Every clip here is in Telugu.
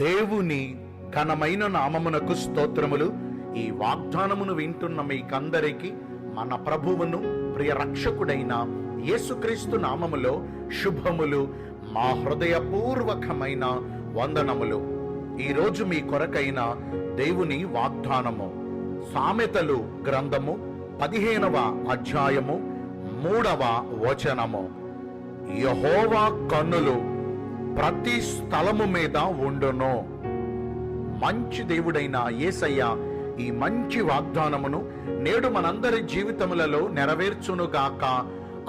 దేవుని ఘనమైన నామమునకు స్తోత్రములు. ఈ వాగ్దానమును వింటున్న మీకందరికీ మన ప్రభువును ప్రియ రక్షకుడైన యేసుక్రీస్తు నామములో శుభములు మా హృదయపూర్వకమైన వందనములు. ఈరోజు మీ కొరకైన దేవుని వాగ్దానము సామెతలు గ్రంథము పదిహేనవ అధ్యాయము మూడవ వచనము. యహోవా కన్నులు ప్రతి స్థలము మీద ఉండును. మంచి దేవుడైన యేసయ్య ఈ మంచి వాగ్దానమును నేడు మనందరి జీవితములలో నెరవేర్చునుగాక.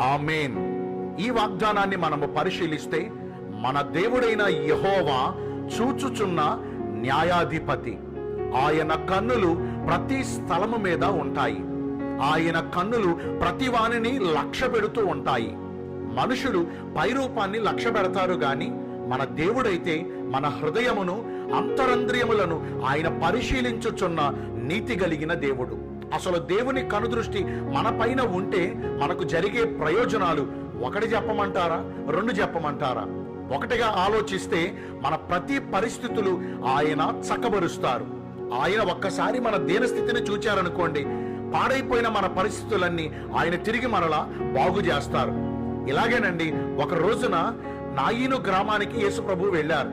ఆమెన్. ఈ వాగ్దానాన్ని మనము పరిశీలిస్తే మన దేవుడైన యహోవా చూచుచున్న న్యాయాధిపతి. ఆయన కన్నులు ప్రతి స్థలము మీద ఉంటాయి. ఆయన కన్నులు ప్రతి వాణిని లక్ష్య పెడుతూ ఉంటాయి. మనుషులు పైరూపాన్ని లక్ష్య పెడతారు గాని మన దేవుడైతే మన హృదయమును అంతరంద్రియములను ఆయన పరిశీలించుచున్న నీతి కలిగిన దేవుడు. అసలు దేవుని కనుదృష్టి మన పైన ఉంటే మనకు జరిగే ప్రయోజనాలు ఒకటి చెప్పమంటారా? రెండు చెప్పమంటారా? ఒకటిగా ఆలోచిస్తే మన ప్రతి పరిస్థితులు ఆయన చక్కబరుస్తారు. ఆయన ఒక్కసారి మన దీనస్థితిని చూచారనుకోండి పాడైపోయిన మన పరిస్థితులన్నీ ఆయన తిరిగి మనలా బాగు చేస్తారు. ఇలాగేనండి ఒక రోజున నాయిను గ్రామానికి యేసు ప్రభు వెళ్ళారు.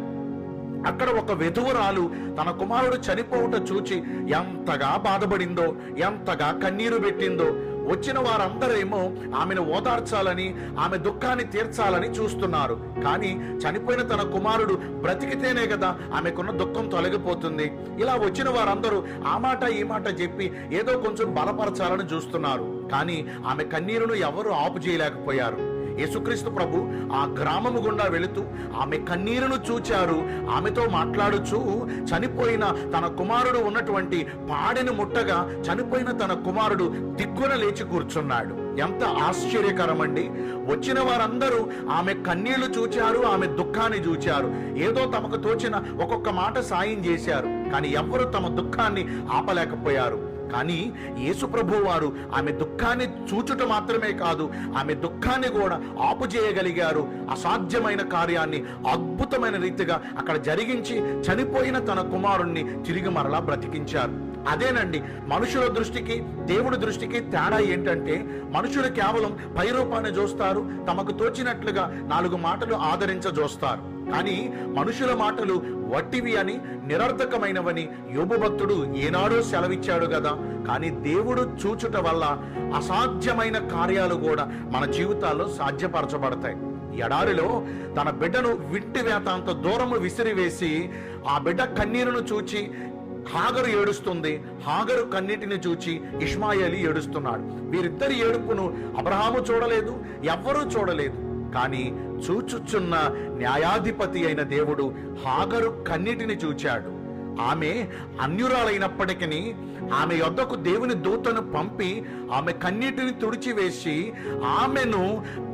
అక్కడ ఒక వెధువురాలు తన కుమారుడు చనిపోవుట చూచి ఎంతగా బాధపడిందో ఎంతగా కన్నీరు పెట్టిందో వచ్చిన వారందరేమో ఆమెను ఓదార్చాలని ఆమె దుఃఖాన్ని తీర్చాలని చూస్తున్నారు. కానీ చనిపోయిన తన కుమారుడు బ్రతికితేనే కదా ఆమెకున్న దుఃఖం తొలగిపోతుంది. ఇలా వచ్చిన వారందరూ ఆ మాట ఈ మాట చెప్పి ఏదో కొంచెం బలపరచాలని చూస్తున్నారు. కానీ ఆమె కన్నీరును ఎవరు ఆపు చేయలేకపోయారు యేసుక్రీస్తు ప్రభు ఆ గ్రామము గుండా వెళుతూ ఆమె కన్నీరును చూచారు ఆమెతో మాట్లాడుచు చనిపోయిన తన కుమారుడు ఉన్నటువంటి పాడెను ముట్టగా చనిపోయిన తన కుమారుడు దిగ్గున లేచి కూర్చున్నాడు. ఎంత ఆశ్చర్యకరమండి! వచ్చిన వారందరూ ఆమె కన్నీళ్ళు చూచారు ఆమె దుఃఖాన్ని చూచారు. ఏదో తమకు తోచిన ఒక్కొక్క మాట సాయం చేశారు కానీ ఎవ్వరూ తమ దుఃఖాన్ని ఆపలేకపోయారు. కానీ యేసుప్రభు వారు ఆమె దుఃఖాన్ని చూచుట మాత్రమే కాదు ఆమె దుఃఖాన్ని కూడా ఆపుజేయగలిగారు అసాధ్యమైన కార్యాన్ని అద్భుతమైన రీతిగా అక్కడ జరిగించి చనిపోయిన తన కుమారుణ్ణి తిరిగి మరలా బ్రతికించారు. అదేనండి మనుషుల దృష్టికి దేవుడి దృష్టికి తేడా ఏంటంటే మనుషులు కేవలం పైరూపాన్ని చూస్తారు తమకు తోచినట్లుగా నాలుగు మాటలు ఆదరించ చూస్తారు కానీ మనుషుల మాటలు వట్టివి అని నిరర్థకమైనవని యోబు భక్తుడు ఏనాడో సెలవిచ్చాడు కదా కానీ దేవుడు చూచుట వల్ల అసాధ్యమైన కార్యాలు కూడా మన జీవితాల్లో సాధ్యపరచబడతాయి. ఎడారిలో తన బిడ్డను వింటి వేతాంత దూరము విసిరివేసి ఆ బిడ్డ కన్నీరును చూచి హాగరు ఏడుస్తుంది. హాగరు కన్నీటిని చూచి ఇష్మాయేలి ఏడుస్తున్నాడు. వీరిద్దరి ఏడుపును అబ్రహాము చూడలేదు ఎవ్వరూ చూడలేదు. కానీ చూచుచున్న న్యాయాధిపతి అయిన దేవుడు హాగరు కన్నిటిని చూచాడు. ఆమె అన్యురాలైనప్పటికీ ఆమె యొద్దకు దేవుని దూతను పంపి ఆమె కన్నీటిని తుడిచివేసి ఆమెను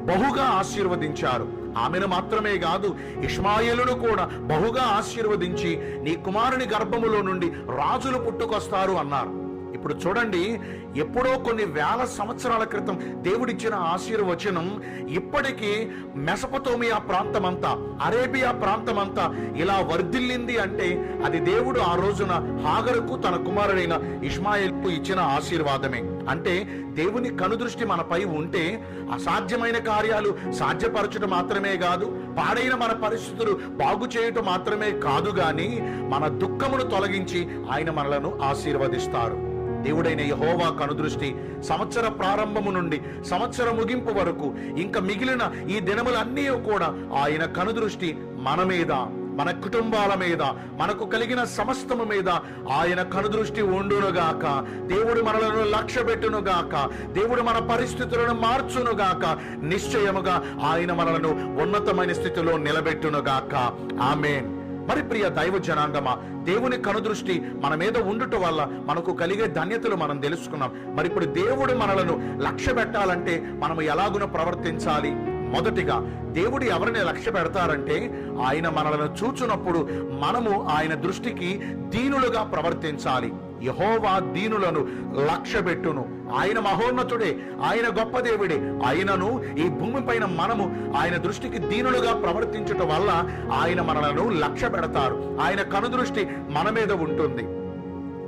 బహుగా ఆశీర్వదించారు. ఆమెను మాత్రమే కాదు ఇష్మాయిలును కూడా బహుగా ఆశీర్వదించి నీ కుమారుని గర్భములో నుండి రాజులు పుట్టుకొస్తారు అన్నారు. ఇప్పుడు చూడండి ఎప్పుడో కొన్ని వేల సంవత్సరాల క్రితం దేవుడిచ్చిన ఆశీర్వచనం ఇప్పటికీ మెసపతోమియా ప్రాంతమంతా అరేబియా ప్రాంతమంతా ఇలా వర్ధిల్లింది అంటే అది దేవుడు ఆ రోజున హాగరుకు తన కుమారుడైన ఇస్మాయిల్కు ఇచ్చిన ఆశీర్వాదమే. అంటే దేవుని కనుదృష్టి మనపై ఉంటే అసాధ్యమైన కార్యాలు సాధ్యపరచుట మాత్రమే కాదు పాడైన మన పరిస్థితులు బాగు చేయటం మాత్రమే కాదు గాని మన దుఃఖమును తొలగించి ఆయన మనలను ఆశీర్వదిస్తారు. దేవుడైన యహోవా కనుదృష్టి సంవత్సర ప్రారంభము నుండి సంవత్సర ముగింపు వరకు ఇంకా మిగిలిన ఈ దినములన్నీ కూడా ఆయన కనుదృష్టి మన మీద మన కుటుంబాల మీద మనకు కలిగిన సమస్తము మీద ఆయన కనుదృష్టి ఉండునుగాక. దేవుడు మనలను లక్ష్య పెట్టునుగాక దేవుడు మన పరిస్థితులను మార్చునుగాక. నిశ్చయముగా ఆయన మనలను ఉన్నతమైన స్థితిలో నిలబెట్టునుగాక. ఆమెన్. మరి ప్రియ దైవ జనాంగమా? దేవుని కనుదృష్టి మన మీద ఉండుట వల్ల మనకు కలిగే ధన్యతలు మనం తెలుసుకున్నాం. మరి ఇప్పుడు దేవుడు మనలను లక్ష్య పెట్టాలంటే మనం ఎలాగున ప్రవర్తించాలి? మొదటిగా దేవుడు ఎవరిని లక్ష్య పెడతారంటే ఆయన మనలను చూచునప్పుడు మనము ఆయన దృష్టికి దీనులుగా ప్రవర్తించాలి. యహోవా దీనులను లక్ష్యబెట్టును ఆయన మహోన్నతుడే ఆయన గొప్ప దేవుడే. ఆయనను ఈ భూమిపైన మనము ఆయన దృష్టికి దీనులుగా ప్రవర్తించటం వల్ల ఆయన మనలను లక్ష్య పెడతారు ఆయన కనుదృష్టి మన మీద ఉంటుంది.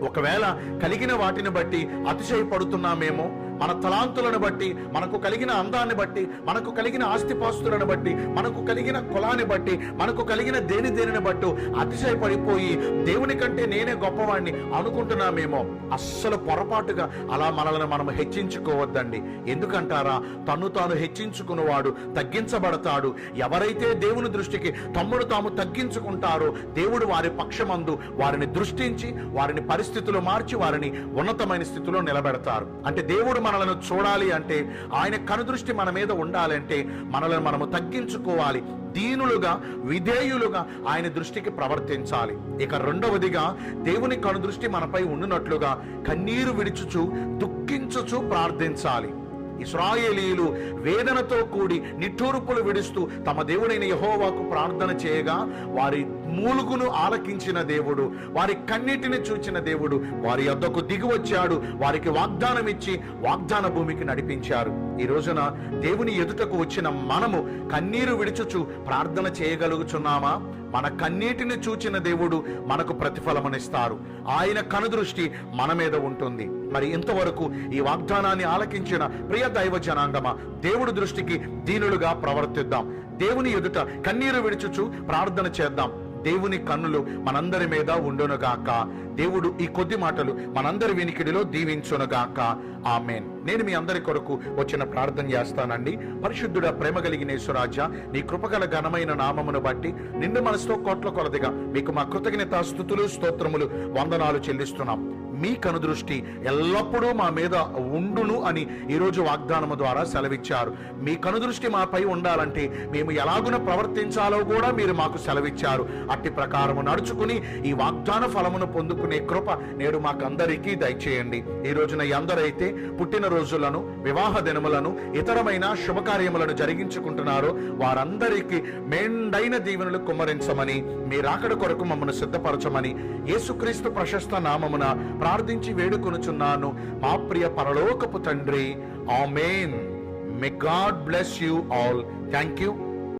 ఒకవేళ కలిగిన వాటిని బట్టి అతిశయపడుతున్నామేమో మన తలాంతులను బట్టి మనకు కలిగిన అందాన్ని బట్టి మనకు కలిగిన ఆస్తిపాస్తులను బట్టి మనకు కలిగిన కులాన్ని బట్టి మనకు కలిగిన దేని దేనిని బట్టి అతిశయపడిపోయి దేవుని కంటే నేనే గొప్పవాణ్ణి అనుకుంటున్నామేమో అస్సలు పొరపాటుగా అలా మనల్ని మనం హెచ్చించుకోవద్దండి. ఎందుకంటారా? తను తాను హెచ్చించుకున్నవాడు తగ్గించబడతాడు. ఎవరైతే దేవుని దృష్టికి తమ్ముడు తాము తగ్గించుకుంటారో దేవుడు వారి పక్షమందు వారిని దృష్టించి వారిని పరిస్థితులు మార్చి వారిని ఉన్నతమైన స్థితిలో నిలబెడతారు. అంటే దేవుడు మనలను చూడాలి అంటే ఆయన కనుదృష్టి మన మీద ఉండాలంటే మనల్ని మనము తగ్గించుకోవాలి. దీనులుగా విధేయులుగా ఆయన దృష్టికి ప్రవర్తించాలి. ఇక రెండవదిగా దేవుని కనుదృష్టి మనపై ఉండినట్లుగా కన్నీరు విడుచుచు దుఃఖించుచు ప్రార్థించాలి. ఇస్రాయేలీలు వేదనతో కూడి నిట్టూర్పులు విడుస్తూ తమ దేవుడైన యహోవాకు ప్రార్థన చేయగా వారి మూలుగును ఆలకించిన దేవుడు వారి కన్నీటిని చూచిన దేవుడు వారి యొద్దకు దిగువచ్చాడు వారికి వాగ్దానం ఇచ్చి వాగ్దాన భూమికి నడిపించారు. ఈ రోజున దేవుని ఎదుటకు వచ్చిన మనము కన్నీరు విడుచుచు ప్రార్థన చేయగలుగుచున్నామా? మన కన్నీటిని చూచిన దేవుడు మనకు ప్రతిఫలమనిస్తారు. ఆయన కనుదృష్టి మన మీద ఉంటుంది. మరి ఇంతవరకు ఈ వాగ్దానాన్ని ఆలకించిన ప్రియ దైవ జనాంగమా దేవుడి దృష్టికి దీనులుగా ప్రవర్తిద్దాం. దేవుని ఎదుట కన్నీరు విడుచుచు ప్రార్థన చేద్దాం. దేవుని కన్నులు మనందరి మీద ఉండునుగాక దేవుడు ఈ కొద్ది మాటలు మనందరి వినికిడిలో దీవించునుగాక ఆమెన్. నేను మీ అందరి కొరకు వచ్చిన ప్రార్థన చేస్తానండి. పరిశుద్ధుడ ప్రేమ కలిగిన యేసురాజా నీ కృపగల ఘనమైన నామమును బట్టి నిండు మనసుతో కోట్ల కొలదిగా మీకు మా కృతజ్ఞత స్థుతులు స్తోత్రములు వందనాలు చెల్లిస్తున్నాం. మీ కనుదృష్టి ఎల్లప్పుడూ మా మీద ఉండును అని ఈరోజు వాగ్దానము ద్వారా సెలవిచ్చారు. మీ కనుదృష్టి మాపై ఉండాలంటే మేము ఎలాగున ప్రవర్తించాలో కూడా మీరు మాకు సెలవిచ్చారు. అట్టి ప్రకారము నడుచుకుని ఈ వాగ్దాన ఫలమును పొందుకునే కృప నేడు మాకందరికీ దయచేయండి. ఈ రోజున ఎందరైతే పుట్టినరోజులను వివాహ దినములను ఇతరమైన శుభకార్యములను జరిగించుకుంటున్నారో. వారందరికీ మెండైన దీవెనలు కుమ్మరించమని మీ రాకడ కొరకు మమ్మను సిద్ధపరచమని యేసుక్రీస్తు ప్రశస్త నామమున ప్రార్థించి వేడుకొనుచున్నాను. మా ప్రియ పరలోకపు తండ్రి amen. May God bless you all thank you